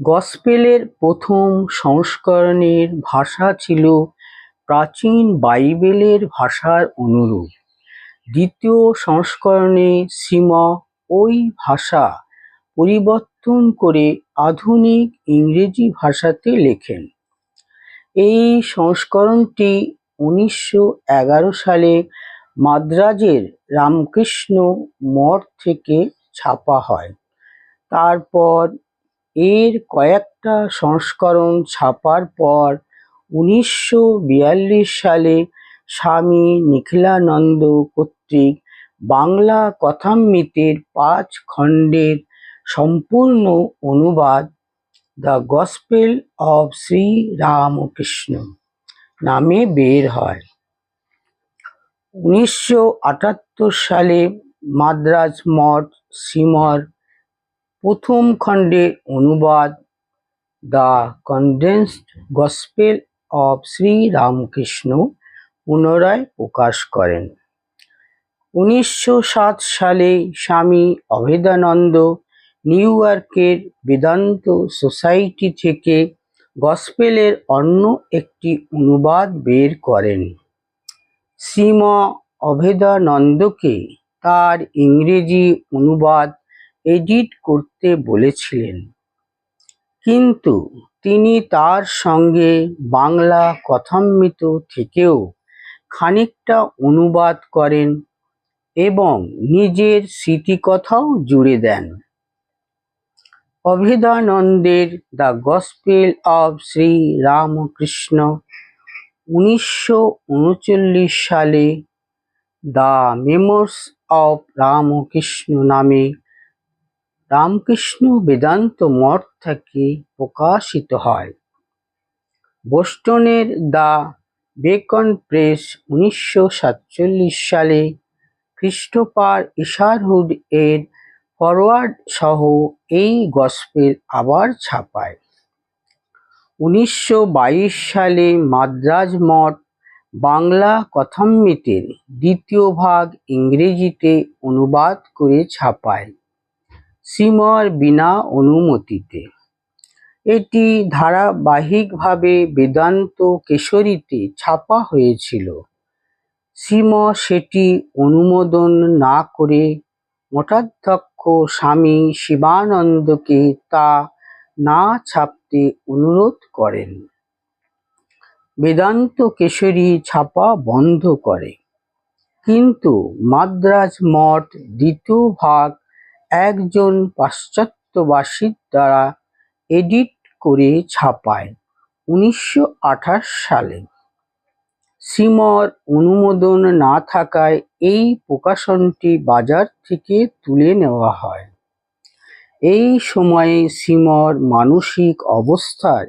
গসপেলের প্রথম সংস্করণের ভাষা ছিল প্রাচীন বাইবেলের ভাষার অনুরূপ। দ্বিতীয় সংস্করণে শ্রীম ওই ভাষা পরিবর্তন করে আধুনিক ইংরেজি ভাষাতে লেখেন। এই সংস্করণটি উনিশশো এগারো সালে মাদ্রাজের রামকৃষ্ণ মঠ থেকে ছাপা হয়। তারপর এর কয়েকটা সংস্করণ ছাপার পর উনিশশো বিয়াল্লিশ সালে স্বামী নিখিলানন্দ কর্তৃক বাংলা কথামৃতের পাঁচ খণ্ডের সম্পূর্ণ অনুবাদ the gospel of Sri Ramakrishna নামে বের হয়। উনিশশো আটাত্তর সালে মাদ্রাজ মঠ শ্রীমর প্রথম খণ্ডের অনুবাদ, the condensed gospel of Sri Ramakrishna পুনরায় প্রকাশ করেন। উনিশশো সাত সালে স্বামী অভেদানন্দ নিউ ইয়র্কের বেদান্ত সোসাইটি থেকে গসপেলের অন্য একটি অনুবাদ বের করেন। শ্রীম অভেদানন্দকে তার ইংরেজি অনুবাদ এডিট করতে বলেছিলেন। কিন্তু তিনি তার সঙ্গে বাংলা কথামৃত থেকেও খানিকটা অনুবাদ করেন এবং নিজের স্মৃতিকথাও জুড়ে দেন। অভেদানন্দের the gospel of Sri Ramakrishna উনিশশো উনচল্লিশ সালে দ্য মেমোস অব রামকৃষ্ণ নামে রামকৃষ্ণ বেদান্ত মঠ থেকে প্রকাশিত হয়। বোস্টনের দ্য বেকন প্রেস উনিশশো সাতচল্লিশ সালে ক্রিস্টোফার ইশারহুড এর ফরওয়ার্ড সহ এই গসপেল আবার ছাপায়। উনিশশো বাইশ সালে মাদ্রাজ মঠ বাংলা কথামৃতের দ্বিতীয় ভাগ ইংরেজিতে অনুবাদ করে ছাপায়। শ্রীমর বিনা অনুমতিতে। এটি ধারাবাহিকভাবে বেদান্ত কেশরীতে ছাপা হয়েছিল। শ্রীম সেটি অনুমোদন না করে মঠাধ্যক্ষ স্বামী শিবানন্দকে তা না ছাপতে অনুরোধ করেন। বেদান্ত কেশরী ছাপা বন্ধ করে। কিন্তু মাদ্রাজ মঠ দ্বিতীয় ভাগ একজন পাশ্চাত্যবাসীর দ্বারা এডিট করে ছাপায় উনিশশো আঠাশ সালে। সিমর অনুমোদন না থাকায় এই প্রকাশনটি বাজার থেকে তুলে নেওয়া হয়। এই সময়ে সিমর মানসিক অবস্থার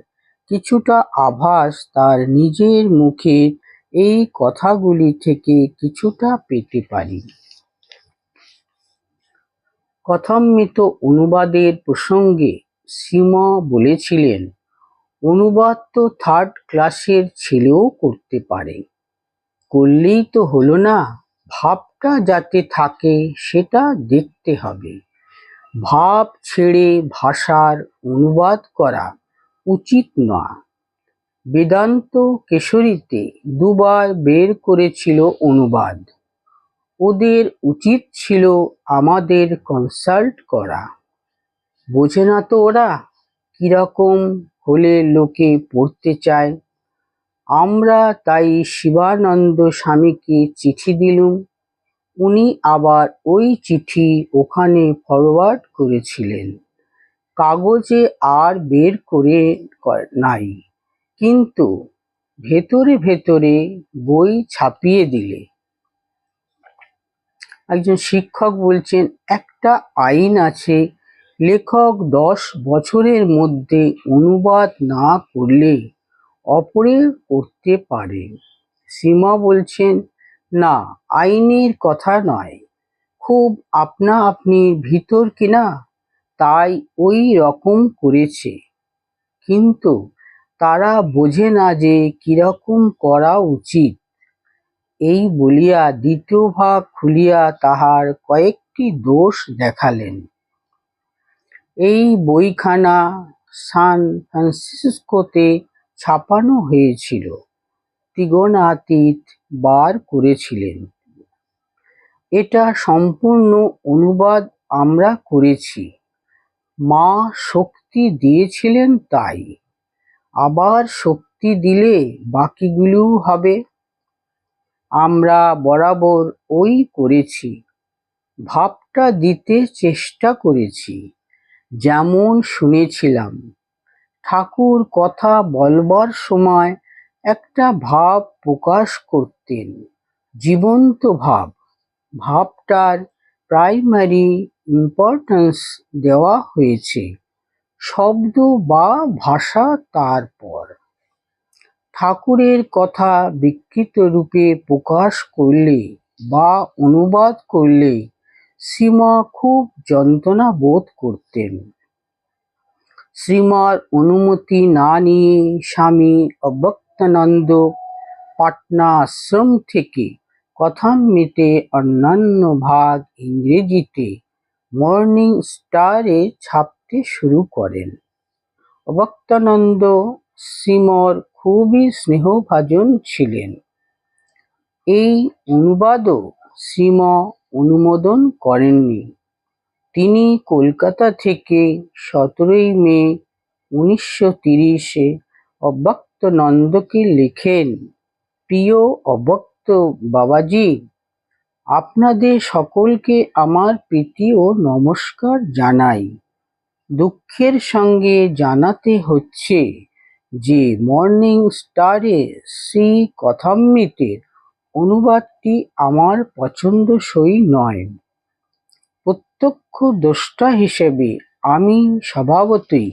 কিছুটা আভাস তার নিজের মুখে এই কথাগুলি থেকে কিছুটা পেতে পারি। কথামৃত অনুবাদের প্রসঙ্গে শ্রীম বলেছিলেন, অনুবাদ তো থার্ড ক্লাসের ছেলেও করতে পারে। করলেই তো হলো না, ভাবটা যাতে থাকে সেটা দেখতে হবে। ভাব ছেড়ে ভাষার অনুবাদ করা উচিত না বেদান্ত কেশরীতে দুবার বের করেছিল অনুবাদ। ওদের উচিত ছিল আমাদের কনসাল্ট করা। বোঝে না তো ওরা কীরকম হলে লোকে পড়তে চায়। আমরা তাই শিবানন্দ স্বামীকে চিঠি দিলুম। উনি আবার ওই চিঠি ওখানে ফরওয়ার্ড করেছিলেন। কাগজে আর বের করে, নাই। কিন্তু ভেতরে ভেতরে বই ছাপিয়ে দিলে। একজন শিক্ষক বলছেন, একটা আইন আছে, লেখক দশ বছরের মধ্যে অনুবাদ না করলে অপরে করতে পারে। সীমা বলছেন, না, আইনের কথা নয়। খুব আপনা আপনি ভিতর কিনা, তাই ওই রকম করেছে। কিন্তু তারা বোঝে না যে কীরকম করা উচিত। এই বলিয়া দ্বিতীয় ভাগ খুলিয়া তাহার কয়েকটি দোষ দেখালেন। এই বইখানা সান ফ্রান্সিসকোতে ছাপানো হয়েছিল, ত্রিগণাতীত বার করেছিলেন। এটা সম্পূর্ণ অনুবাদ আমরা করেছি। মা শক্তি দিয়েছিলেন তাই, আবার শক্তি দিলে বাকিগুলোও হবে। আমরা বরাবর ওই করেছি। ভাবটা দিতে চেষ্টা করেছি, যেমন শুনেছিলাম। ঠাকুর কথা বলবার সময় একটা ভাব প্রকাশ করতেন, জীবন্ত ভাব। ভাবটার প্রাইমারি ইম্পর্ট্যান্স দেওয়া হয়েছে, শব্দ বা ভাষা তারপর। ঠাকুরের কথা বিকৃত রূপে প্রকাশ করলে বা অনুবাদ করলে শ্রীমা খুব যন্ত্রণা বোধ করতেন। শ্রীমার অনুমতি না নিয়ে স্বামী অব্যক্তানন্দ পাটনা আশ্রম থেকে কথামৃতে অন্যান্য ভাগ ইংরেজিতে মর্নিং স্টারে ছাপতে শুরু করেন। অবক্তানন্দ শ্রীমর খুবই স্নেহভাজন ছিলেন। এই অনুবাদও শ্রীম অনুমোদন করেননি। তিনি কলকাতা থেকে সতেরোই মে উনিশশো তিরিশে অব্যক্ত নন্দকে লেখেন, প্রিয় অব্যক্ত বাবাজি, আপনাদের সকলকে আমার প্রীতি ও নমস্কার জানাই। দুঃখের সঙ্গে জানাতে হচ্ছে যে মর্নিং স্টারে শ্রী কথামৃতের অনুবাদটি আমার পছন্দসই নয়। প্রত্যক্ষ দ্রষ্টা হিসেবে আমি স্বভাবতই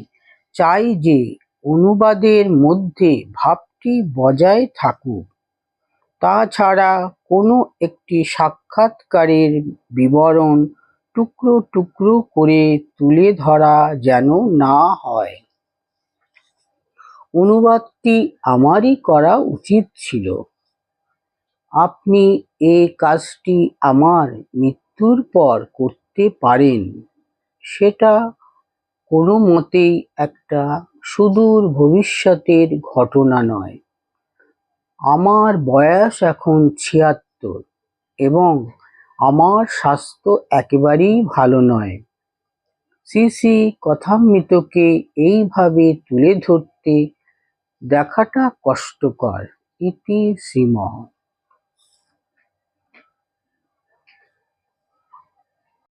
চাই যে অনুবাদের মধ্যে ভাবটি বজায় থাকুক। তাছাড়া কোনো একটি সাক্ষাৎকারের বিবরণ টুকরো টুকরো করে তুলে ধরা যেন না হয়। অনুবাদটি আমারই করা উচিত ছিল। আপনি এ কাজটি আমার মৃত্যুর পর করতে পারেন। সেটা কোনো মতেই একটা সুদূর ভবিষ্যতের ঘটনা নয়। আমার বয়স এখন ছিয়াত্তর এবং আমার স্বাস্থ্য একেবারেই ভালো নয়। শ্রী কথামৃতকে এইভাবে তুলে ধরতে দেখাটা কষ্টকর। ইতি শ্রীম